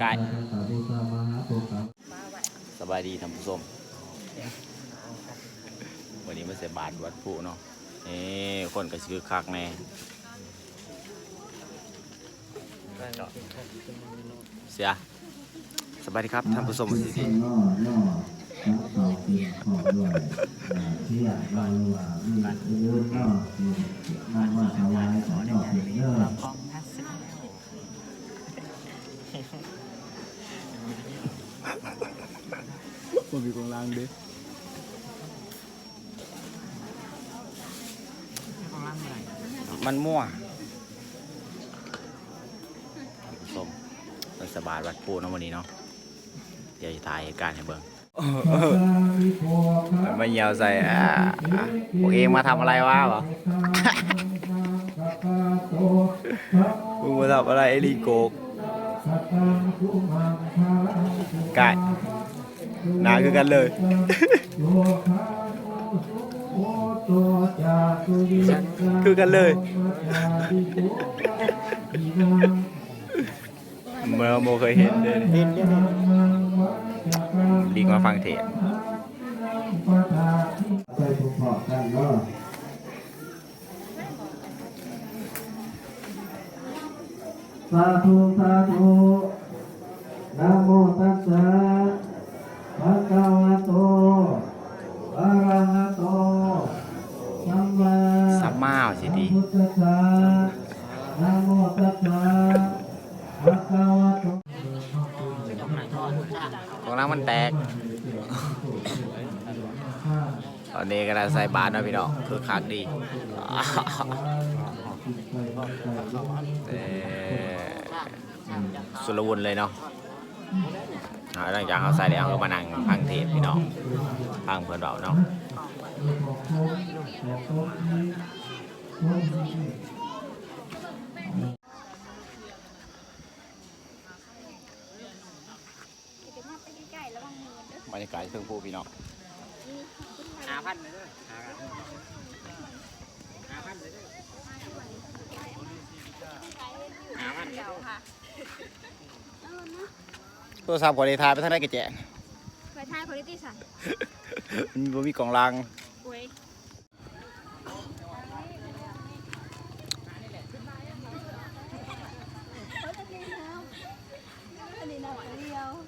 ไก่สบายดีท่านผู้ชมวันนี้มาเสียบาทวัดผู้เนาะนี่คนก็ชื่อคักแน่เสียสบายดีครับท่านผู้ชมสิทีล่อล่อทั้งสองเพียงพอด้วยเที่ยเราว่ามีเยอะล่อมีนำมาถวายของนอก เพียงเยอะมันมีกองล่างเด้มันมั่วท่านผู้ชมมาเสียบาทวัดผู้เนะวันนี้เนาะ เดี๋ยวจะถ่ายเหตุการณ์ให้เบิ่งมันเหี่ยวใส่อ่าพวกเองมาทำอะไรวะวะมึงมาทำอะไรไอ้ลีโกกไก่ หนาคือกันเลยคือกันเลยเมื่อโมเคยเห็นเลยลิงมาฟังเทศน์ไปถูกพอกันเนาะสาธุสาธุนะโมตัสสะภะคะวะโตอะระหะโตสัมมา ซัมมาสิดี พุทธัสสะนะโม ตัสสะภะคะวะโตของน้ำมันแตก ตอนนี้กำลังใส่บาตรนะพี่น้องคือคักดีเสุรวุนเลยเนาะหลังจากเขาใส่แล้วก็มานั่งพังเทศพี่น้องพังเพื่อนเราเนาะ บรรยากาศเครื่องพูพี่น้องหาพันเลยเด้อหาหาพันเลยเด้อหาพันโทรศัพท์ขอได้ทายไปทางไหนกระแจงไปทายคุณลิติสันมันบ่มีกล่องราง 卖完了